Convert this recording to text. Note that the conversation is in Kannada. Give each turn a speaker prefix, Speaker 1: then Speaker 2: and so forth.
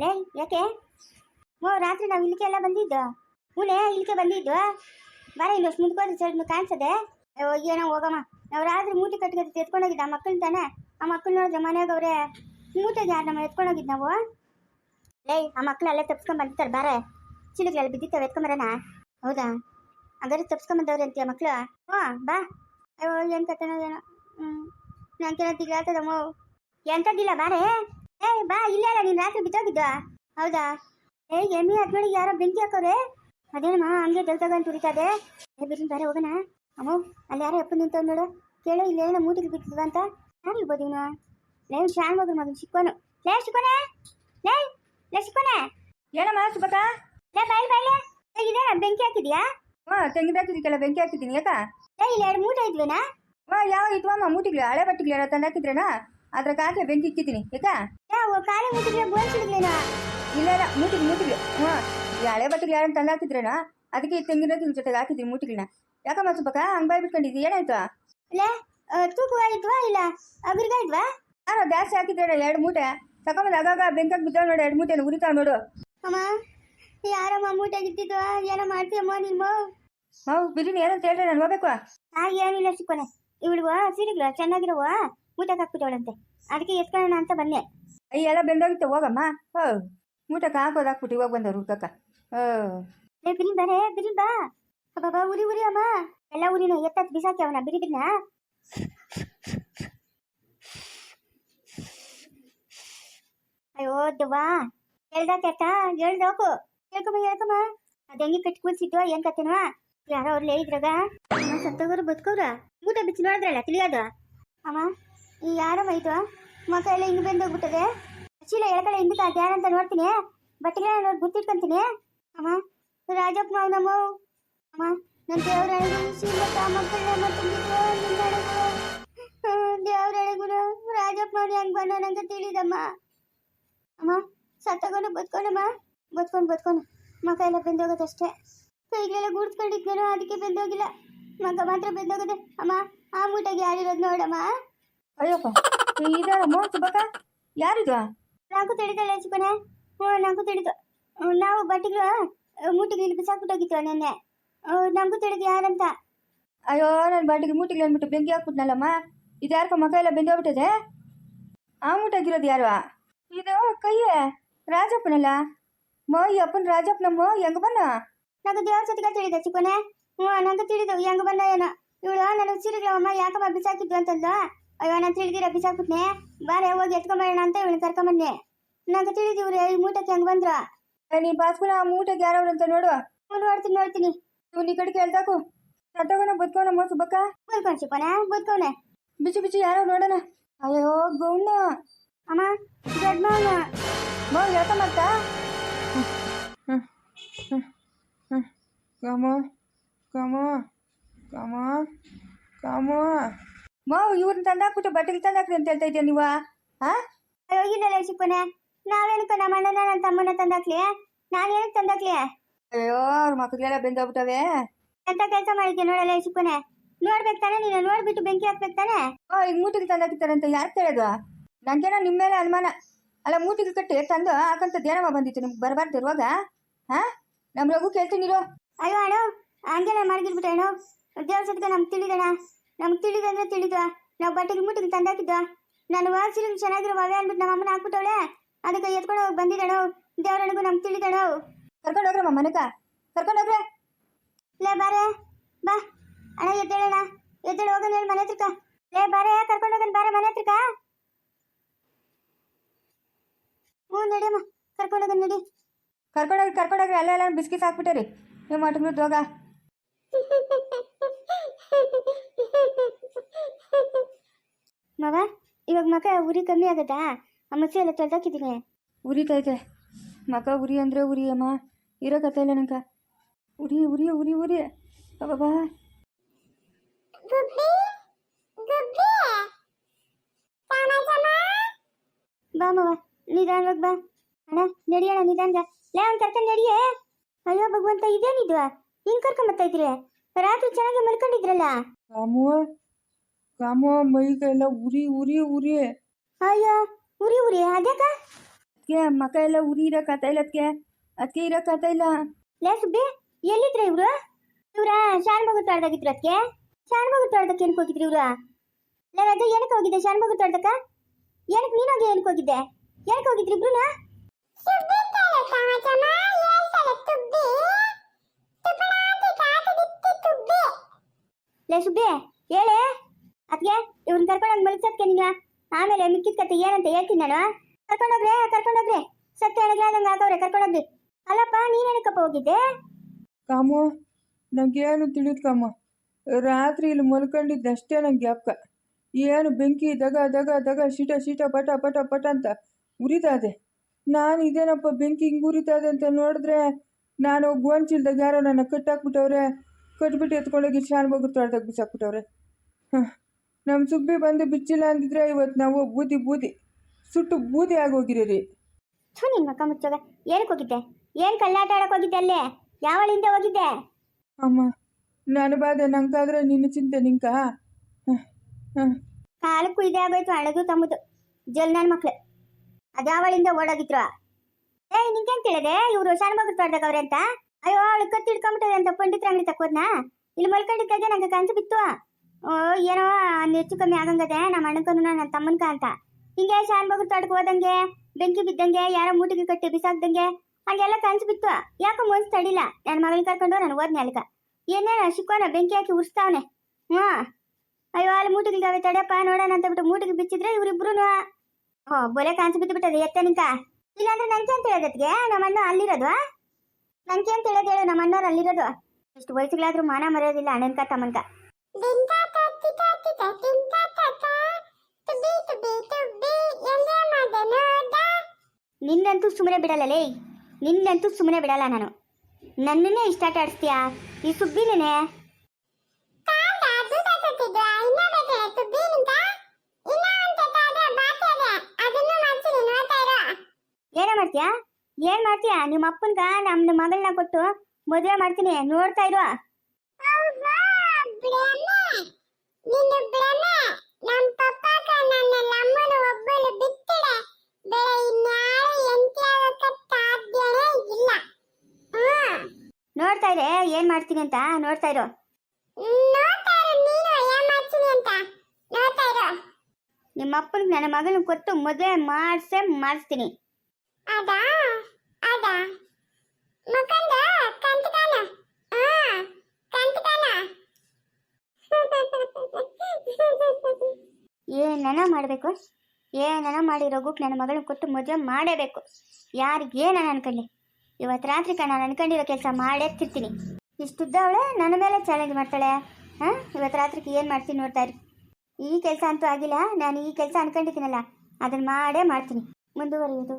Speaker 1: ಲೇ, ಯಾಕೆ? ಓ ರಾತ್ರಿ ನಾವು ಇಲ್ಲಿಗೆ ಎಲ್ಲ ಬಂದಿದ್ದು? ಹೂಲೆ ಇಲ್ಲಿಗೆ ಬಂದಿದ್ದು ಬರ ಇಲ್ಲಿ ಅಷ್ಟು ಮುಂದ್ಕೋದ್ರೆ ಸರ್ ಕಾಣಿಸದೆ? ಏನೋ ಹೋಗಮ್ಮ. ನಾವು ರಾತ್ರಿ ಮೂತಿ ಕಟ್ಕೊಂಡು ಎತ್ಕೊಂಡೋಗಿದ್ದ ಆ ಮಕ್ಕಳು ತಾನೆ? ಆ ಮಕ್ಕಳು ನೋಡಿದ್ರೆ ಮನೆಯಾಗ ಅವ್ರೆ ಯಾರು ನಮ್ಮ ಎತ್ಕೊಂಡೋಗಿದ್ದು ನಾವು? ಲೇ, ಆ ಮಕ್ಕಳು ಅಲ್ಲೇ ತಪ್ಸ್ಕೊಂಡ್ ಬಂದಿರ್ತಾರೆ, ಬಾರೆ. ಚಿಲುಗಳೆಲ್ಲ ಬಿದ್ದಿತ್ತವೆ ಎತ್ಕೊಂಬರೋಣ? ಹೌದಾ? ಹಾಗಾದ್ರೆ ತಪ್ಸ್ಕೊಂಬಂದವ್ರೆ ಅಂತೀಯ ಮಕ್ಕಳು ಹ್ಞೂ ಬಾ. ಅಯ್ಯೋ ಏನು ಕತೆನೋ ಏನೋ. ಹ್ಞೂ ನಂಗೆ ತಿಗ್ಲಾತದಮ್ಮ ಎಂಥದ್ದಿಲ್ಲ ಬಾರೆ. ಏ ಬಾ ಇಲ್ಲ ಅಲ್ಲ ನೀನು ರಾತ್ರಿ ಬಿದ್ದೋಗಿದ್ದ? ಹೌದಾ? ಏ ಎಮ್ಮಿ ಅದ್ಮೇಲೆ ಯಾರೋ ಬೆಂಕಿ ಹಾಕೋರೆ ಅದೇನಮ್ಮ ಹಂಗೆ ದಲ್ದಾಗ ಅಂತ ಉರಿತದೆ ಏ ಬಿರ್ಲಿ ಬೇರೆ ಹೋಗೋಣ. ಅಮ್ಮ ಅಲ್ಲಿ ಯಾರೋ ಎಪ್ಪ ನಿಂತವ್ ನೋಡು. ಕೇಳು ಇಲ್ಲಿ ಏನೋ ಮೂಟಿಗೆ ಬಿಟ್ಟಿದ್ವ ಅಂತ. ಯಾರು ಇರ್ಬೋದು ಇವನು ಲೇ ಶಾನ್ ಮಗನ ಮಗನ ಸಿಕ್ಕೋನು ಲೇ ಸಿಕ್ಕೋನೆ ಲೇ ಲೇ ಸಿಕ್ಕೋನೆ
Speaker 2: ಏನಮ್ಮ ಸುಬಕ
Speaker 1: ಲೇ ಬಾಯ್ ಬಾಯ್ಲೆ ಏ ಇದೇನ ಬೆಂಕಿ ಹಾಕಿದ್ಯಾ?
Speaker 2: ಹಾ ತೆಂಗಿನ ಹಾಕಿದ್ದಕ್ಕೆಲ್ಲ ಬೆಂಕಿ ಹಾಕಿದ್ದೀನಿ ಯಾಕ?
Speaker 1: ಲೇ ಇಲ್ಲಿ ಎರಡು ಮೂಟೆ ಇದ್ವೇನಾ?
Speaker 2: ಹಾ ಯಾವ ಇದ್ವಮ್ಮ ಮೂಟಿಗ್ಲು ಹಳೆ ಬಟ್ಟಿಗ್ಲು ಯಾರೋ ತಂದು ಅದ್ರಾಗ ಹಾಕಿ ಬೆಂಕಿ ಇಕ್ಕಿದ್ದೀನಿ ಯಾಕ
Speaker 1: ಯಾ ಖಾಲಿ ಮೂಟಿಗೆ ಬೋನ್ಸಿಡ್ಲೇನೋ
Speaker 2: ಇಲ್ಲ ಇಲ್ಲ ಮೂಟಿಗೆ ಮೂಟಿಗೆ ಹಾಂ ಈ ಹಳೆ ಯಾರನ್ನ ಯಾರು ತಂದು ಹಾಕಿದ್ರೇನಾ ಅದಕ್ಕೆ ಈ ತೆಂಗಿನ ಜೊತೆ ಜೊತೆಗೆ ಹಾಕಿದ್ದೀನಿ ಮೂಟಿಗಳನ್ನ ಯಾಕಮ್ಮ ಸ್ವಲ್ಪ ಹಂಗೆ ಬಾಯ್ ಬಿಟ್ಕೊಂಡಿದ್ದಿ ಏನಾಯ್ತು?
Speaker 1: ಲೇ ತೂಕ ಇದ್ವಾ ಇಲ್ಲ? ಅಗರ್ಗ ಇದ್ವಾ
Speaker 2: ಯಾರೋ ಜಾಸ್ತಿ ಹಾಕಿದ್ರೆ ಎರಡು ಮೂಟೆ. ತಗೊಂಬಂದು ಆಗಾಗ ಬೆಂಕಾಗಿ ಬಿದ್ದಾವ ನೋಡು ಎರಡು ಮೂಟೆ ಉರಿತಾವ ನೋಡು.
Speaker 1: ಅಮ್ಮ ಯಾರಮ್ಮ ಮೂಟೆ ಇದ್ದಿದ್ವಾ ಏನೋ ಮಾಡ್ತೀಯಮ್ಮ ನಿಮ್ಮ
Speaker 2: ಹೌ ಬಿರಿಯಾನಿ ಏನಂತ ಹೇಳ್ರಿ ನಾನು ಹೋಗ್ಬೇಕು.
Speaker 1: ಆ ಏನಿಲ್ಲ ಸಿಕ್ಕೋನೆ ಇವಳಿಗೂ ಸೀರೆಗಳು ಚೆನ್ನಾಗಿರುವ ಊಟಕ್ಕೆ ಹಾಕ್ಬಿಟ್ಟವಳಂತೆ ಅದಕ್ಕೆ ಎತ್ಕೊಳ್ಳೋಣ ಅಂತ ಬಂದೆ.
Speaker 2: ಅಯ್ಯ ಎಲ್ಲ ಬೆಂದೋಗಿತ್ತು. ಹೋಗಮ್ಮ. ಹೋ ಊಟಕ್ಕೆ ಹಾಕೋದು ಹಾಕ್ಬಿಟ್ಟು ಇವಾಗ ಬಂದವ್ರು ಹುಡ್ಕಕ್ಕ ಹೋ.
Speaker 1: ಲೇ ಬಿರಿ ಬಾರೆ ಬಿರಿ ಬಾ. ಬಾಬಾ ಉರಿ ಉರಿ ಅಮ್ಮ. ಎಲ್ಲ ಉರಿನ ಎತ್ತತ್ ಬಿಸಾಕಿ ಅವನ ಬಿರಿ ಬಿರಿನ? ಅಯ್ಯೋ ದವ್ವಾ. ಹೇಳ್ದ ಕೆಟ್ಟ ಹೇಳ್ದೋಕು ಹೇಳ್ಕೊಮ್ಮ ಹೇಳ್ಕೊಮ್ಮ. ಅದ ಹೆಂಗೆ ಕಟ್ಟಿ ಕೂರ್ಸಿತ್ತು ಏನ್ ಕತೆನೋ? ಯಾರೋ ಇದ್ರಾಗ ಸತ್ತೋಗ್ರು ಸತ್ತೋಗೋರು ಬದುಕೋರ. ಊಟ ಬಿಚ್ಚಿ ನೋಡಿದ್ರಲ್ಲ ತಿಳಿಯೋದು? ಅಮ್ಮ ಇದು ಮಕ್ಕ ಎಲ್ಲ ಹಿಂಗೆ ಬೆಂದೋಗ್ಬಿಟ್ಟದೆ ಚೀಲ ಎಳಕಡೆ ಹಿಂದಕ್ಕೆ ಅದು ಯಾರಂತ ನೋಡ್ತೀನಿ. ಬಟ್ಟೆಗಳ ನೋಡಿ ಗುರ್ತಿಟ್ಕೊಂತೀನಿ. ಅಮ್ಮ, ರಾಜಪ್ಪ ನಾವು ನಮ್ಮ ಅಮ್ಮ ನನ್ನ ದೇವ್ರ ಶ್ರೀಮಂತ ರಾಜಪ್ಪ ಅವ್ರು ಹೆಂಗ್ ಬಂದ ನಂಗೆ ತಿಳಿದಮ್ಮ. ಅಮ್ಮ ಸತ್ತಗೊಂಡು ಬದ್ಕೊಂಡಮ್ಮ ಬದ್ಕೊಂಡು ಬದ್ಕೊಂಡು ಮಕ್ಕ ಎಲ್ಲ ಬೆಂದೋಗೋದಷ್ಟೇ ಕೈಗೆಲ್ಲ ಗೂಡ್ಸ್ಕೊಂಡಿದ್ನೇನೋ ಅದಕ್ಕೆ ಬೆಂದೋಗಿಲ್ಲ ಮಗ ಮಾತ್ರ ಬೆಂದೋಗದೆ ಅಮ್ಮ, ಆ ಮೂಟೆಗೆ ಯಾರಿರೋದು ನೋಡಮ್ಮ.
Speaker 2: ಅಯ್ಯಪ್ಪ ಇದಾರಮ್ಮ ಸುಬಕ ಯಾರಿದು?
Speaker 1: ನಾಲ್ಕು ತಿಳಿದಳೆ ಚಿಕ್ಕನೆ. ಹ್ಞೂ ನಾಲ್ಕು ತಿಳಿದು ನಾವು ಬಟ್ಟೆಗಳು ಮೂಟಿಗೆ ಇಲ್ಲಿ ಬಿಸಾಕ್ಬಿಟ್ಟೋಗಿತ್ತು ನೆನ್ನೆ. ನಮಗೂ ತಿಳಿದು ಯಾರಂತ.
Speaker 2: ಅಯ್ಯೋ ನನ್ನ ಬಾಟಿಗೆ ಮೂಟಿಗೆ ಅಂದ್ಬಿಟ್ಟು ಬೆಂಕಿ ಹಾಕ್ಬಿಟ್ನಲ್ಲಮ್ಮ? ಇದು ಯಾರ್ಕೊ ಮಕ ಎಲ್ಲ ಬೆಂದೋಗ್ಬಿಟ್ಟದೆ ಆ ಮೂಟಾಗಿರೋದು ಯಾರು? ಇದು ಕೈಯೇ ರಾಜಪ್ಪನಲ್ಲ? ಮೋ ಈ ಅಪ್ಪನ ರಾಜಪ್ಪನಮ್ಮ ಹೆಂಗ ಬನ್ನ
Speaker 1: ನಂಗೆ ದೇವ್ರ ಜೊತೆಗೆ ತಿಳಿದೆ ಚಿಕ್ಕನೆ. ಹ್ಞೂ ನಂಗೆ ತಿಳಿದು ಹೆಂಗ ಬಂದ ಏನೋ. ಇವಳು ನನ್ನ ಸೀರೆಗಳಮ್ಮ ಯಾಕಮ್ಮ ಬಿಸಾಕಿದ್ದು ಅಂತಂದು. ಅಯ್ಯೋ ನಾನು ತಿಳಿದಿರ ಬಿಸಾಕ್ಬಿಟ್ನೆ. ಬಾರೆ ಹೋಗಿ ಎತ್ಕೊಂಬರೋಣ ಅಂತ ಇವಳು ಕರ್ಕೊಂಬನ್ನೆ. ನಂಗೆ ತಿಳಿದಿವ್ರಿ ಈ ಮೂಟಕ್ಕೆ ಹೆಂಗ್ ಬಂದ್ರ?
Speaker 2: ನೀ ಬಾಸ್ಕೊಳ ಆ ಮೂಟಕ್ಕೆ ಯಾರವ್ರು ಅಂತ ನೋಡು.
Speaker 1: ಹ್ಞೂ ನೋಡ್ತೀನಿ ನೋಡ್ತೀನಿ.
Speaker 2: ಇವ್ನು ಈ ಕಡೆ ಕೇಳ್ತಾಕು ಬದ್ಕೋಣ ಬದುಕೋನಮ್ಮ ಸುಬ್ಬಕ್ಕ
Speaker 1: ಬದ್ಕೊಂಡ್ ಚಿಕ್ಕನೆ ಬದ್ಕವನೆ.
Speaker 2: ಬಿಚ್ಚು ಬಿಚ್ಚು ಯಾರೋ ನೋಡೋಣ. ಅಯ್ಯೋ ಗೌಣ
Speaker 1: ಅಮ್ಮ. ದೊಡ್ಡ ಮಾವನ.
Speaker 2: ಮೋ ಯಾಕ ಮಾಡ್ತಾ
Speaker 3: ಕಾಮ ಕಾಮ ಕಾಮ on, come on, come on.
Speaker 2: ಮೋ ಇವ್ರನ್ನ ತಂದಾಕ್ಬಿಟ್ಟು ಬಟ್ಟೆಗೆ ತಂದಾಕ್ರಿ ಅಂತ ಹೇಳ್ತಾ ಇದ್ದೀಯ ನೀವು? ಹಾ
Speaker 1: ಅಯ್ಯೋ ಇಲ್ಲಲ್ಲ ಚಿಕ್ಕನೆ ನಾವೇನಕ್ಕ ನಮ್ಮ ಅಣ್ಣನ ನನ್ನ ತಮ್ಮನ ತಂದಾಕ್ಲಿ ನಾನು ಏನಕ್ಕೆ ತಂದಾಕ್ಲಿ
Speaker 2: ಅಯ್ಯೋ ಅವ್ರ ಮಕ್ಕಳಿಗೆಲ್ಲ ಬೆಂದೋಗ್ಬಿಟ್ಟವೆ.
Speaker 1: ಎಂತ ಕೆಲಸ ಮಾಡಿದ್ದೆ ನೋಡಲ್ಲ ಚಿಕ್ಕನೆ ನೋಡ್ಬೇಕು ತಾನೆ ನೀನು ನೋಡ್ಬಿಟ್ಟು ಬೆಂಕಿ ಹಾಕ್ಬೇಕು ತಾನೆ?
Speaker 2: ಓ ಈಗ ಮೂಟಿಗೆ ತಂದಾಕಿರ್ತಾರೆ ಅಂತ ಯಾರು ತಿಳಿಯೋದು ನಂಗೇನೋ ನಿಮ್ಮ ಮೇಲೆ ಅನುಮಾನ. ಅಲ್ಲ ಮೂಟಿಗೆ ಕಟ್ಟಿ ತಂದು ಹಾಕಂತ ಏನಮ್ಮ ಬಂದಿತ್ತು ನಿಮ್ಗೆ ಬರಬಾರ್ದು ಇರುವಾಗ? ಹಾ ನಮ್ಮ ರಘು ಕೇಳ್ತೀನಿ
Speaker 1: ಅಯ್ಯೋ ಅಣ್ಣ ಹಂಗೆಲ್ಲ ಮಾಡಿದ್ಬಿಟ್ಟು ಅಣ್ಣ. ದೇವ್ರ ನಮ್ಗೆ ತಿಳಿದಣ. ನಮ್ಗೆ ತಿಳಿದಂದ್ರೆ ತಿಳಿದ. ನಾವು ಬಟ್ಟೆಗೆ ಮುಟ್ಟಿಗೆ ತಂದಾಕಿದ್ದ. ನಾನು ವಾಸಿಲಿಂಗ್ ಚೆನ್ನಾಗಿರೋ ಅವೇ ಅಂದ್ಬಿಟ್ಟು ನಮ್ಮ ಅಮ್ಮನ ಹಾಕ್ಬಿಟ್ಟವಳೆ. ಅದಕ್ಕೆ ಎತ್ಕೊಂಡು ಹೋಗಿ ಬಂದಿದ್ದಾಳು ದೇವ್ರನಿಗೂ ನಮ್ಗೆ ತಿಳಿದಣ
Speaker 2: ಕರ್ಕೊಂಡು ಹೋಗ್ರಮ್ಮ ಮನಕ ಕರ್ಕೊಂಡು ಹೋಗ್ರೆ.
Speaker 1: ಲೇ ಬಾರೆ. ಬಾ. ಅಣ್ಣ ಎದ್ದೇಳಣ ಎದ್ದೇಳು ಹೋಗೋಣ ಹೇಳಿ ಮನೆ ಹತ್ರಕ್ಕ. ಲೇ ಬಾರೆ ಕರ್ಕೊಂಡು ಹೋಗೋಣ ಬಾರೆ ಮನೆ ಹತ್ರಕ್ಕ. ಹ್ಞೂ ನಡಿಯಮ್ಮ ಕರ್ಕೊಂಡು ಹೋಗೋಣ ನಡಿ.
Speaker 2: ಕರ್ಕೊಂಡೋಗಿ ಕರ್ಕೊಂಡೋಗ್ರಿ ಅಲ್ಲ ಎಲ್ಲ ಬಿಸ್ಕಿಟ್ ಹಾಕ್ಬಿಟ್ಟರಿ ನೀವು ಮಟಗ್ಳು ಹೋಗ
Speaker 1: ಮವ ಇವಾಗ ಮಕ ಉರಿ ಕಮ್ಮಿ ಆಗತ್ತಾ ಅಮ್ಮಸಿ ಎಲ್ಲ ತೊಳ್ದಾಕಿದ್ದೀನಿ
Speaker 2: ಉರಿತೈತೆ ಮಕ ಉರಿ ಅಂದ್ರೆ ಉರಿ ಅಮ್ಮ. ಇರೋ ಕತೆ ಇಲ್ಲ ನಂಗೆ. ಉರಿ ಉರಿ ಉರಿ ಉರಿ. ಅಬ್ಬಾ
Speaker 1: ಬಾ ಮವ ನಿಧಾನವಾಗಿ ಬಾ. ಅಣ್ಣ ನಡಿಯೋಣ ನಿಧಾನಗ ಲೇ ಅವ್ನು ಕರ್ಕೊಂಡು ನಡಿಯೇ. ಅಯ್ಯೋ ಭಗವಂತ ಇದೇನಿದ್ವಾ ಹಿಂಗ್ ಕರ್ಕೊಂಡ್ ಬರ್ತಾ ಇದ್ರಿ ರಾತ್ರಿ ಚೆನ್ನಾಗಿ ಮಲ್ಕೊಂಡಿದ್ರಲ್ಲ?
Speaker 3: ರಾಮು ರಾಮು ಮೈಗ ಎಲ್ಲ ಉರಿ ಉರಿ ಉರಿ.
Speaker 1: ಅಯ್ಯೋ ಉರಿ ಉರಿ ಅದ್ಯಾಕ
Speaker 2: ಅದಕ್ಕೆ ಮಕ ಎಲ್ಲ ಉರಿ ಇರೋಕ್ಕಾಗ್ತಾ ಇಲ್ಲ ಅದಕ್ಕೆ ಅದಕ್ಕೆ ಇರೋಕ್ಕಾಗ್ತಾ ಇಲ್ಲ?
Speaker 1: ಲೇ ಸುಬ್ಬಿ ಎಲ್ಲಿದ್ರ ಇವ್ರು? ಇವ್ರ ಶಾನ್ಭೋಗ ತೊಳ್ದಾಗಿದ್ರು ಅದಕ್ಕೆ ಶಾನ್ಭೋಗ ತೊಳ್ದಕ್ಕೆ ಏನಕ್ಕೆ ಹೋಗಿದ್ರಿ ಇವ್ರು? ಲೇ ರಾಜ ಏನಕ್ಕೆ ಹೋಗಿದ್ದೆ ಶಾನ್ಭೋಗ ತೊಳ್ದಕ್ಕ? ಏನಕ್ಕೆ ನೀನೋಗಿ ಏನಕ್ಕೆ ಹೋಗಿದ್ದೆ? ಏನಕ್ಕೆ ಹೋಗಿದ್ರಿ ಇಬ್ರುನ? ಲೇ ಸುಬ್ಬಿ, ಹೇಳೆ? ಅದಕ್ಕೆ ಇವ್ರನ್ನ ಕರ್ಕೊಂಡೋಗಿ ಮಲಗಿಸತ್ಕೆ ನೀನು? ಆಮೇಲೆ ಮಿಕ್ಕಿದ ಕತೆ ಏನಂತ ಹೇಳ್ತೀನಿ ನಾನು ಕರ್ಕೊಂಡೋಗ್ರೆ ಕರ್ಕೊಂಡೋಗ್ರೆ ಸತ್ಯ ಅಣಗ್ಲಾದಂಗೆ ಆಗವ್ರೆ ಕರ್ಕೊಂಡೋಗ್ರಿ ಅಲ್ಲಪ್ಪ ನೀನೇನಕ್ಕಪ್ಪ ಹೋಗಿದ್ದೆ?
Speaker 3: ಕಾಮು, ನಂಗೇನು ತಿಳಿದು ಕಾಮ. ರಾತ್ರಿ ಇಲ್ಲಿ ಮಲ್ಕೊಂಡಿದ್ದೆ ಅಷ್ಟೇ ನಂಗೆ ಜ್ಞಾಪಕ. ಏನು ಬೆಂಕಿ ದಗ ದಗ ದಗ, ಶೀಟ ಶೀಟ, ಪಟ ಪಟ ಪಟ ಅಂತ ಉರಿತಾ ಇದೆ ನಾನು ಇದೇನಪ್ಪ ಬೆಂಕಿ ಹಿಂಗೆ ಉರಿತಾ ಇದೆ ಅಂತ ನೋಡಿದ್ರೆ, ನಾನು ಗೋಂಚಿಲ್ದಾಗ ಯಾರೋ ನನ್ನ ಕಟ್ಟಾಕ್ಬಿಟ್ಟವ್ರೆ ಕಟ್ಬಿಟ್ಟು ಎತ್ಕೊಂಡೋಗಿ ಶಾನ್ ಬಗ್ಗೆ ತೊಳ್ದಾಗ ಬಿಸಾಕ್ಬಿಟ್ಟವ್ರೆ. ಹಾಂ ನಮ್ಮ ಸುಬ್ಬಿ ಬಂದು ಬಿಚ್ಚಿಲ್ಲ ಅಂದಿದ್ರೆ ಇವತ್ತು ನಾವು ಬೂದಿ ಬೂದಿ ಸುಟ್ಟು ಬೂದಿ ಆಗೋಗಿರೀ
Speaker 1: ಥು ನಿನ್ ಮಕ್ಕ ಮುಚ್ಚೋಗ ಏನಕ್ಕೆ ಹೋಗಿದ್ದೆ? ಏನ್ ಕಳ್ಳಾಟ ಆಡಕ್ಕೆ ಹೋಗಿದ್ದೆ ಅಲ್ಲೇ? ಯಾವಳಿಂದ ಹೋಗಿದ್ದೆ?
Speaker 3: ಅಮ್ಮ ನಾನು ಬಾಧೆ ನಂಗಾದ್ರೆ ನಿನ್ನ ಚಿಂತೆ ನಿಂಕ?
Speaker 1: ಕಾಲಕ್ಕೂ ಇದೇ ಆಗೋಯ್ತು ಹಣದು ತಮ್ಮದು. ಜಲ್ ನನ್ನ ಮಕ್ಳು. ಅದಾವಳಿಂದ ಓಡೋಗಿದ್ರು. ಏ ನಿಂಗೇನ್ ತಿಳಿದೆ? ಇವ್ರು ಶಾನ್ಭೋಗ ತೊಡ್ದಾಗವ್ರೆ ಅಂತ? ಅಯ್ಯೋ, ಅವಳು ಕತ್ತಿ ಹಿಡ್ಕೊಂಬಿಟ್ಟದೆ ಅಂತ ಪಂಡಿತ್ರ ಅಂಗಡಿ ತಕ್ಕೋದ್ನ ಇಲ್ಲಿ ಮಲ್ಕೊಂಡಿದ್ದಾಗ ನಂಗೆ ಕನ್ಸು ಬಿತ್ತು. ಓ, ಏನೋ ಹೆಚ್ಚು ಕಮ್ಮಿ ಆಗಂಗದೆ ನಮ್ಮ ಅಣ್ಣಕನು ನನ್ನ ತಮ್ಮನ್ಕ ಅಂತ. ಹಿಂಗೆ ಶಾನ್ಭೋಗ ತೋಟಕ್ಕೆ ಹೋದಂಗೆ, ಬೆಂಕಿ ಬಿದ್ದಂಗೆ, ಯಾರೋ ಮೂಟಿಗೆ ಕಟ್ಟಿ ಬಿಸಾಕ್ದಂಗೆ, ಹಂಗೆಲ್ಲ ಕನಸು ಬಿತ್ತು. ಯಾಕೋ ಮನ್ಸು ತಡಿಲ್ಲ. ನನ್ನ ಮಗಳನ್ನ ಕರ್ಕೊಂಡು ನಾನು ಹೋದ್ನೆ ಅಲ್ಕ ಏನೇನು ಶಿಕ್ಕೋನ ಬೆಂಕಿ ಹಾಕಿ ಉರ್ಸ್ತಾವನೆ. ಹ್ಞೂ. ಅಯ್ಯೋ, ಅಲ್ಲಿ ಮೂಟಿಗೆ ತಡೆಯಪ್ಪ, ನೋಡೋಣ ಅಂತ ಬಿಟ್ಟು ಮೂಟಿಗೆ ಬಿಚ್ಚಿದ್ರೆ ಇವ್ರಿಬ್ರು ಓ ಬೊಲೆ ಕಾಣಿಸಿ ಬಿದ್ದು ಬಿಟ್ಟದೆ ಎತ್ತ ನಿಂತ ಇಲ್ಲಾಂದ್ರೆ ನಂಗೆ ಅಂತ ಹೇಳೋದಕ್ಕೆ ನಮ್ಮ ಅಣ್ಣ ಅಲ್ಲಿರೋದು ನಂಗೆ ಅಂತ ಹೇಳೋದು ಹೇಳು ನಮ್ಮ ಅಣ್ಣವ್ರು ಅಲ್ಲಿರೋದು. ಇಷ್ಟು ವಯಸ್ಸುಗಳಾದ್ರೂ ಮಾನ ಮರೆಯೋದಿಲ್ಲ ಅಣ್ಣನ್ಕ ತಮ್ಮನ್ಕ ನಿನ್ನಂತೂ ಸುಮ್ಮನೆ ಬಿಡಲ್ಲ ಲೇ. ನಿನ್ನಂತೂ ಸುಮ್ಮನೆ ಬಿಡಲ್ಲ ನಾನು. ನನ್ನನ್ನೇ ಇಷ್ಟ ಆಟ ಆಡಿಸ್ತೀಯಾ ಈ ನೆನೆ ಏನ ಮಾಡ್ತೀಯಾ? ಏನ್ ಮಾಡ್ತೀಯ? ನಿಮ್ಮ ಅಪ್ಪನ್ಗ ನಮ್ಮ ಮಗಳನ್ನ ಕೊಟ್ಟು ಮದುವೆ ಮಾಡ್ತೀನಿ. ನೋಡ್ತಾ ಇರು. ನೋಡ್ತಾ ಇರೆ. ಏನ್ ಮಾಡ್ತೀನಿ ಅಂತ? ನೋಡ್ತಾ ಇರು. ನಿಮ್ಮ ಅಪ್ಪನಿಗೆ ನನ್ನ ಮಗಳನ್ನ ಕೊಟ್ಟು ಮದುವೆ ಮಾಡ್ಸೇ ಮಾಡಿಸ್ತೀನಿ.
Speaker 4: ಅದಾ?
Speaker 1: ಏನನ ಮಾಡಬೇಕು. ಏನನ ಮಾಡಿ ರಘುಕ್ ನನ್ನ ಮಗಳನ್ನ ಕೊಟ್ಟು ಮದುವೆ ಮಾಡೇಬೇಕು. ಯಾರಿಗೆ ಏನನ ಅನ್ಕೊಳ್ಳಿ ಇವತ್ತು ರಾತ್ರಿ ನಾನು ಅನ್ಕೊಂಡಿರೋ ಕೆಲಸ ಮಾಡೇತಿರ್ತೀನಿ ಇಷ್ಟಿದ್ದ ಅವಳೆ ನನ್ನ ಮೇಲೆ ಚಾಲೆಂಜ್ ಮಾಡ್ತಾಳೆ. ಹಾಂ ಇವತ್ತು ರಾತ್ರಿಗೆ ಏನು ಮಾಡ್ತೀನಿ ನೋಡ್ತಾ ಇರಿ. ಈ ಕೆಲಸ ಅಂತೂ ಆಗಿಲ್ಲ, ನಾನು ಈ ಕೆಲಸ ಅನ್ಕೊಂಡಿದ್ದೀನಲ್ಲ ಅದನ್ನು ಮಾಡೇ ಮಾಡ್ತೀನಿ. ಮುಂದುವರಿಯೋದು